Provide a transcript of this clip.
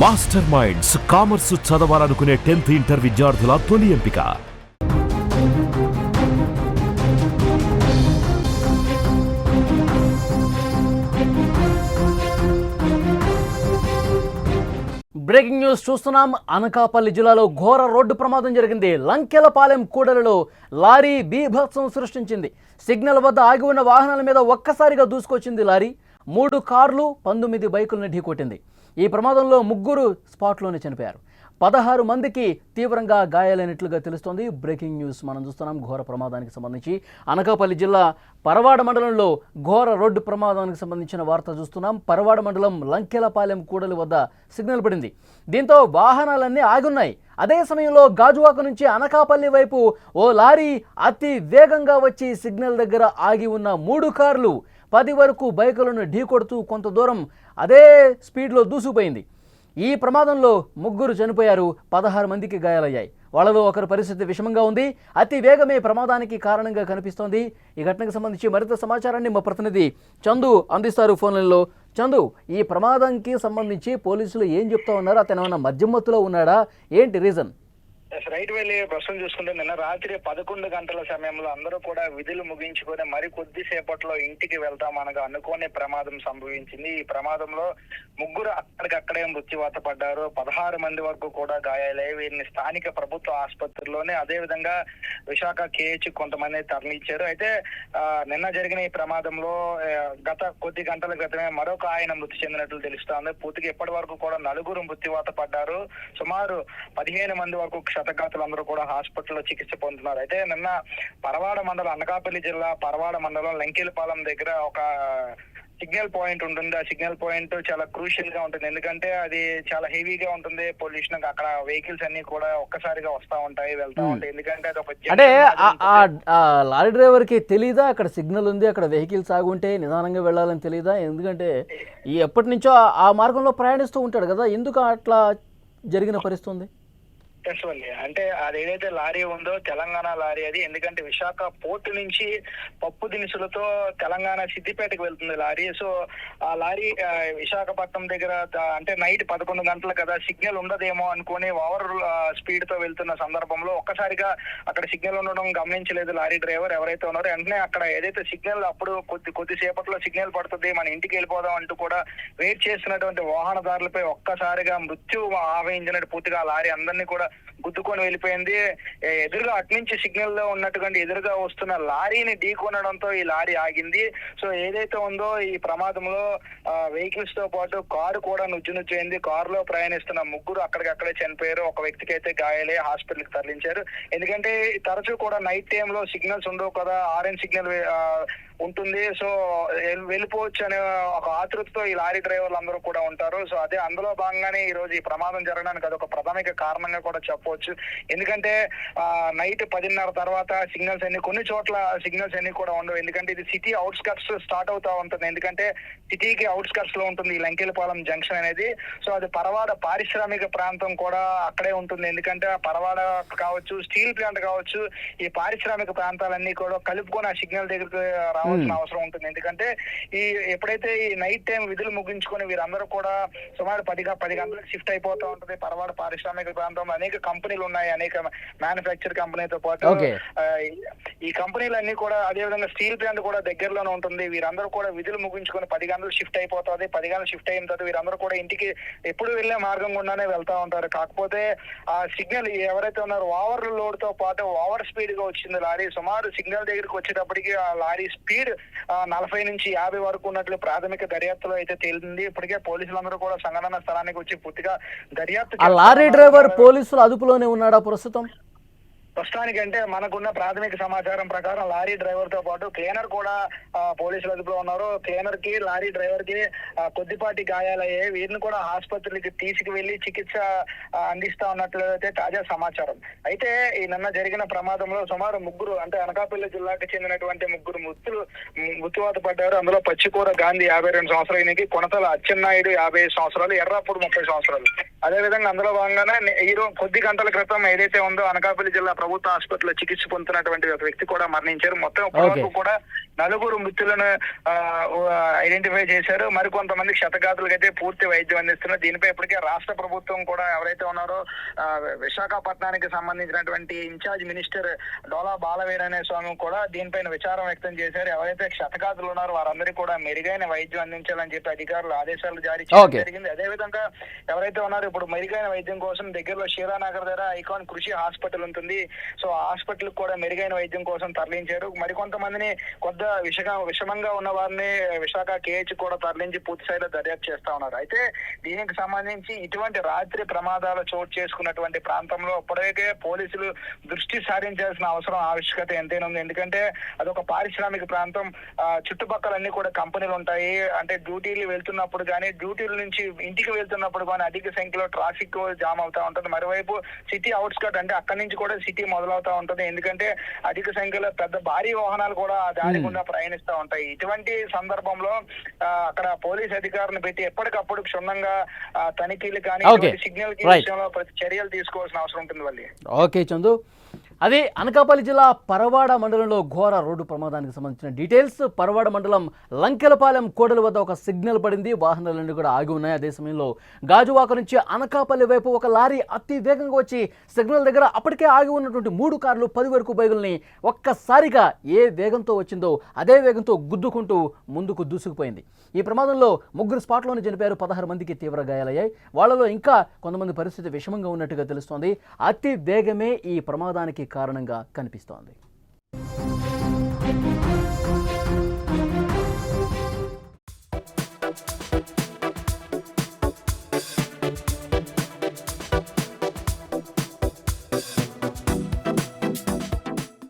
Master minds commerce చదవాలనుకునే tenth inter విద్యార్థుల తొలి ఎంపిక. బ్రేకింగ్ న్యూస్ చూస్తున్నాం. అనకాపల్లి జిల్లాలో ఘోర రోడ్డు ప్రమాదం జరిగింది. లంకెలపాలెం కూడలలో లారీ బీభత్సం సృష్టించింది. సిగ్నల్ వద్ద ఆగి ఉన్న వాహనాల మీద ఒక్కసారిగా దూసుకొచ్చింది లారీ. మూడు కార్లు పంతొమ్మిది బైకులను ఢీకొట్టింది. ఈ ప్రమాదంలో ముగ్గురు స్పాట్లోనే చనిపోయారు. పదహారు మందికి తీవ్రంగా గాయాలైనట్లుగా తెలుస్తోంది. బ్రేకింగ్ న్యూస్ మనం చూస్తున్నాం. ఘోర ప్రమాదానికి సంబంధించి అనకాపల్లి జిల్లా పరవాడ మండలంలో ఘోర రోడ్డు ప్రమాదానికి సంబంధించిన వార్త చూస్తున్నాం. పరవాడ మండలం లంకెలపాలెం కూడలి వద్ద సిగ్నల్ పడింది. దీంతో వాహనాలన్నీ ఆగున్నాయి. అదే సమయంలో గాజువాక నుంచి అనకాపల్లి వైపు ఓ లారీ అతి వేగంగా వచ్చి సిగ్నల్ దగ్గర ఆగి ఉన్న మూడు కార్లు పది వరకు బైకులను ఢీకొడుతూ కొంత దూరం అదే స్పీడ్లో దూసుకుపోయింది. ఈ ప్రమాదంలో ముగ్గురు చనిపోయారు పదహారు మందికి గాయాలయ్యాయి. వాళ్ళలో ఒకరి పరిస్థితి విషమంగా ఉంది. అతి వేగమే ప్రమాదానికి కారణంగా కనిపిస్తోంది. ఈ ఘటనకు సంబంధించి మరింత సమాచారాన్ని మా ప్రతినిధి చందు అందిస్తారు ఫోన్లలో. చందు ఈ ప్రమాదానికి సంబంధించి పోలీసులు ఏం చెప్తా ఉన్నారు? అతను ఏమైనా మద్యం మత్తులో ఉన్నాడా? ఏంటి రీజన్? రైట్ వెళ్ళి ప్రశ్న చూసుకుంటే నిన్న రాత్రి పదకొండు గంటల సమయంలో అందరూ కూడా విధులు ముగించుకొని మరి కొద్దిసేపట్లో ఇంటికి వెళ్తామనగా అనుకోని ప్రమాదం సంభవించింది. ఈ ప్రమాదంలో ముగ్గురు అక్కడికక్కడే మృత్యువాత పడ్డారు. పదహారు మంది వరకు కూడా గాయాలయ్యాయి. వీరిని స్థానిక ప్రభుత్వ ఆసుపత్రిలోనే అదే విధంగా విశాఖ కేహెచ్ కొంతమంది తరలించారు. అయితే నిన్న జరిగిన ఈ ప్రమాదంలో గత కొద్ది గంటల క్రితమే మరొక ఆయన మృతి చెందినట్లు తెలుస్తోంది. పూర్తిగా ఇప్పటి వరకు కూడా నలుగురు మృత్యువాత పడ్డారు. సుమారు పదిహేను మంది వరకు క్షతగాతులందరూ కూడా హాస్పిటల్లో చికిత్స పొందుతున్నారు. అయితే నిన్న పరవాడ మండలం అనకాపల్లి జిల్లా పరవాడ మండలం లంకెలపాలెం దగ్గర ఒక సిగ్నల్ పాయింట్ ఉంటుంది. ఆ సిగ్నల్ పాయింట్ చాలా క్రూషియల్గా ఉంటుంది. ఎందుకంటే అది చాలా హెవీగా ఉంటుంది. పొల్యూషన్ అక్కడ వెహికల్స్ అన్ని కూడా ఒక్కసారిగా వస్తా ఉంటాయి వెళ్తా ఉంటాయి. ఎందుకంటే అది ఒక అంటే లారీ డ్రైవర్కి తెలీదా? అక్కడ సిగ్నల్ ఉంది అక్కడ వెహికల్స్ ఆగుంటే నిదానంగా వెళ్ళాలని తెలీదా? ఎందుకంటే ఈ ఎప్పటి నుంచో ఆ- ఆ మార్గంలో ప్రయాణిస్తూ ఉంటాడు కదా. ఎందుకు అట్లా జరిగిన పరిస్థితి ఎస్ అంటే అది ఏదైతే లారీ ఉందో తెలంగాణ లారీ అది ఎందుకంటే విశాఖ పోర్టు నుంచి పప్పు దినుసులతో తెలంగాణ సిద్దిపేటకు వెళ్తుంది లారీ. సో ఆ లారీ విశాఖపట్నం దగ్గర అంటే నైట్ పదకొండు గంటలు కదా సిగ్నల్ ఉండదేమో అనుకుని ఓవర్ స్పీడ్తో వెళ్తున్న సందర్భంలో ఒక్కసారిగా అక్కడ సిగ్నల్ ఉండడం గమనించలేదు లారీ డ్రైవర్ ఎవరైతే ఉన్నారో. వెంటనే అక్కడ ఏదైతే సిగ్నల్ అప్పుడు కొద్ది కొద్దిసేపట్లో సిగ్నల్ పడుతుంది మన ఇంటికి వెళ్ళిపోదాం అంటూ కూడా వెయిట్ చేస్తున్నటువంటి వాహనదారులపై ఒక్కసారిగా మృత్యు ఆవహించినట్టు పూర్తిగా ఆ లారీ అందరినీ కూడా గుద్దుకొని వెళ్ళిపోయింది. ఎదురుగా అటు నుంచి సిగ్నల్లో ఉన్నట్టుగా ఎదురుగా వస్తున్న లారీని ఢీకొనడంతో ఈ లారీ ఆగింది. సో ఏదైతే ఉందో ఈ ప్రమాదంలో వెహికల్స్తో పాటు కారు కూడా నుజ్జు నుజ్జైంది. కారు లో ప్రయాణిస్తున్న ముగ్గురు అక్కడికక్కడే చనిపోయారు. ఒక వ్యక్తికి అయితే గాయాలే హాస్పిటల్కి తరలించారు. ఎందుకంటే తరచూ కూడా నైట్ టైం లో సిగ్నల్స్ ఉండవు కదా. ఆరెంజ్ సిగ్నల్ ఉంటుంది. సో వెళ్ళిపోవచ్చు అనే ఒక ఆతృతతో ఈ లారీ డ్రైవర్లు అందరూ కూడా ఉంటారు. సో అదే అందులో భాగంగానే ఈ రోజు ఈ ప్రమాదం జరగడానికి అదొక ప్రాథమిక కారణంగా కూడా చెప్పవచ్చు. ఎందుకంటే నైట్ పదిన్నర తర్వాత సిగ్నల్స్ అన్ని కొన్ని చోట్ల సిగ్నల్స్ అన్ని కూడా ఉండవు. ఎందుకంటే ఇది సిటీ అవుట్స్కట్స్ స్టార్ట్ అవుతా ఉంటుంది. ఎందుకంటే సిటీకి అవుట్స్కట్స్లో ఉంటుంది ఈ లంకెలపాలెం జంక్షన్ అనేది. సో అది పరవాడ పారిశ్రామిక ప్రాంతం కూడా అక్కడే ఉంటుంది. ఎందుకంటే ఆ పరవాడ కావచ్చు స్టీల్ ప్లాంట్ కావచ్చు ఈ పారిశ్రామిక ప్రాంతాలన్నీ కూడా కలుపుకొని ఆ సిగ్నల్ దగ్గరికి రావాల్సిన అవసరం ఉంటుంది. ఎందుకంటే ఈ ఎప్పుడైతే ఈ నైట్ టైం విధులు ముగించుకొని వీరందరూ కూడా సుమారు పదిగా పది గంటలకు షిఫ్ట్ అయిపోతా ఉంటుంది. పరవాడ పారిశ్రామిక ప్రాంతంలో అనేక కంపెనీలు ఉన్నాయి. అనేక మ్యానుఫ్యాక్చర్ కంపెనీతో పాటు ఈ- కంపెనీలన్నీ కూడా అదే విధంగా స్టీల్ ప్లాంట్ కూడా దగ్గరలోనే ఉంటుంది. వీరందరూ కూడా విధులు ముగించుకొని పది గంటలు షిఫ్ట్ అయిపోతుంది. పది గంటలు షిఫ్ట్ అయిన తర్వాత వీరందరూ కూడా ఇంటికి ఎప్పుడు వెళ్ళే మార్గం గుండానే వెళ్తా ఉంటారు. కాకపోతే ఆ సిగ్నల్ ఎవరైతే ఉన్నారో ఓవర్ లోడ్తో పాటు ఓవర్ స్పీడ్గా వచ్చింది లారీ. సుమారు సిగ్నల్ దగ్గరికి వచ్చేటప్పటికి ఆ లారీ స్పీడ్ నలభై నుంచి యాభై వరకు ఉన్నట్లు ప్రాథమిక దర్యాప్తులో అయితే తేలింది. ఇప్పటికే పోలీసులందరూ కూడా సంఘటన స్థలానికి వచ్చి పూర్తిగా దర్యాప్తు ఆ లారీ. డ్రైవర్ పోలీసులు అదుపులోనే ఉన్నాడా ప్రస్తుతం? ప్రస్తుతానికంటే మనకున్న ప్రాథమిక సమాచారం ప్రకారం లారీ డ్రైవర్తో పాటు క్లీనర్ కూడా పోలీసులు అదుపులో ఉన్నారు. క్లీనర్కి లారీ డ్రైవర్కి కొద్దిపాటి గాయాలయ్యాయి. వీరిని కూడా ఆసుపత్రికి తీసుకువెళ్ళి చికిత్స అందిస్తా ఉన్నట్లు అయితే తాజా సమాచారం. అయితే ఈ నిన్న జరిగిన ప్రమాదంలో సుమారు ముగ్గురు అంటే అనకాపల్లి జిల్లాకు చెందినటువంటి ముగ్గురు మృతులు మృత్యువాత పడ్డారు. అందులో పచ్చికూర గాంధీ యాభై రెండు సంవత్సరాలకి కొనతల అచ్చెన్నాయుడు యాభై ఐదు సంవత్సరాలు ఎర్రాపూడి ముప్పై సంవత్సరాలు. అదే విధంగా అందులో భాగంగానే ఈ రోజు కొద్ది గంటల క్రితం ఏదైతే ఉందో అనకాపల్లి జిల్లా ప్రభుత్వ ఆసుపత్రిలో చికిత్స పొందుతున్నటువంటి ఒక వ్యక్తి కూడా మరణించారు. మొత్తం ఇప్పటివరకు కూడా నలుగురు మృతులను ఐడెంటిఫై చేశారు. మరికొంతమంది క్షతగాతులకు అయితే పూర్తి వైద్యం అందిస్తున్నారు. దీనిపై ఇప్పటికే రాష్ట్ర ప్రభుత్వం కూడా ఎవరైతే ఉన్నారో విశాఖపట్నానికి సంబంధించినటువంటి ఇన్ఛార్జ్ మినిస్టర్ డోలా బాలవీరనే స్వామి కూడా దీనిపైన విచారం వ్యక్తం చేశారు. ఎవరైతే క్షతగాతులు ఉన్నారో వారందరికీ కూడా మెరుగైన వైద్యం అందించాలని చెప్పి అధికారులు ఆదేశాలు జారీ చేయడం. జరిగింది. అదే విధంగా ఎవరైతే ఉన్నారో ఇప్పుడు మెరుగైన వైద్యం కోసం దగ్గరలో షీరానగర్ దగ్గర ఐకాన్ కృషి హాస్పిటల్ ఉంటుంది. సో హాస్పిటల్ కూడా మెరుగైన వైద్యం కోసం తరలించారు. మరికొంతమందిని కొద్ద విషగా విషమంగా ఉన్న వారిని విశాఖ కేహెచ్ కూడా తరలించి పూర్తి స్థాయిలో దర్యాప్తు చేస్తా ఉన్నారు. అయితే దీనికి సంబంధించి ఇటువంటి రాత్రి ప్రమాదాలు చోటు చేసుకున్నటువంటి ప్రాంతంలో ఇప్పటికే పోలీసులు దృష్టి సారించాల్సిన అవసరం ఆవశ్యకత ఎంతైనా ఉంది. ఎందుకంటే అదొక పారిశ్రామిక ప్రాంతం. ఆ, చుట్టుపక్కలన్నీ కూడా కంపెనీలు ఉంటాయి. అంటే డ్యూటీలు వెళ్తున్నప్పుడు కానీ డ్యూటీల నుంచి ఇంటికి వెళ్తున్నప్పుడు కానీ అధిక సంఖ్య సంఖ్యలో ట్రాఫిక్ జామ్ అవుతా ఉంటుంది. మరోవైపు సిటీ అవుట్స్కట్ అంటే అక్కడి నుంచి కూడా సిటీ మొదలవుతా ఉంటుంది. ఎందుకంటే అధిక సంఖ్యలో పెద్ద భారీ వాహనాలు కూడా దారి గుండా ప్రయాణిస్తూ ఉంటాయి. ఇటువంటి సందర్భంలో అక్కడ పోలీస్ అధికారులను పెట్టి ఎప్పటికప్పుడు క్షుణ్ణంగా తనిఖీలు కానీ. సిగ్నల్. విషయంలో ప్రతి చర్యలు తీసుకోవాల్సిన అవసరం ఉంటుంది వాళ్ళి ఓకే చందు. అదే అనకాపల్లి జిల్లా పరవాడ మండలంలో ఘోర రోడ్డు ప్రమాదానికి సంబంధించిన డీటెయిల్స్. పరవాడ మండలం లంకెలపాలెం కోడల వద్ద ఒక సిగ్నల్ పడింది. వాహనాలన్నీ కూడా ఆగి ఉన్నాయి. అదే సమయంలో గాజువాక నుంచి అనకాపల్లి వైపు ఒక లారీ అతి వేగంగా వచ్చి సిగ్నల్ దగ్గర అప్పటికే ఆగి ఉన్నటువంటి మూడు కార్లు పది వరకు బైగుల్ని ఒక్కసారిగా ఏ వేగంతో వచ్చిందో అదే వేగంతో గుద్దుకుంటూ ముందుకు దూసుకుపోయింది. ఈ ప్రమాదంలో ముగ్గురు స్పాట్లోనే చనిపోయారు. పదహారు మందికి తీవ్ర గాయాలయ్యాయి. వాళ్ళలో ఇంకా కొంతమంది పరిస్థితి విషమంగా ఉన్నట్టుగా తెలుస్తోంది. అతి వేగమే ఈ ప్రమాదానికి కారణంగా కనిపిస్తోంది.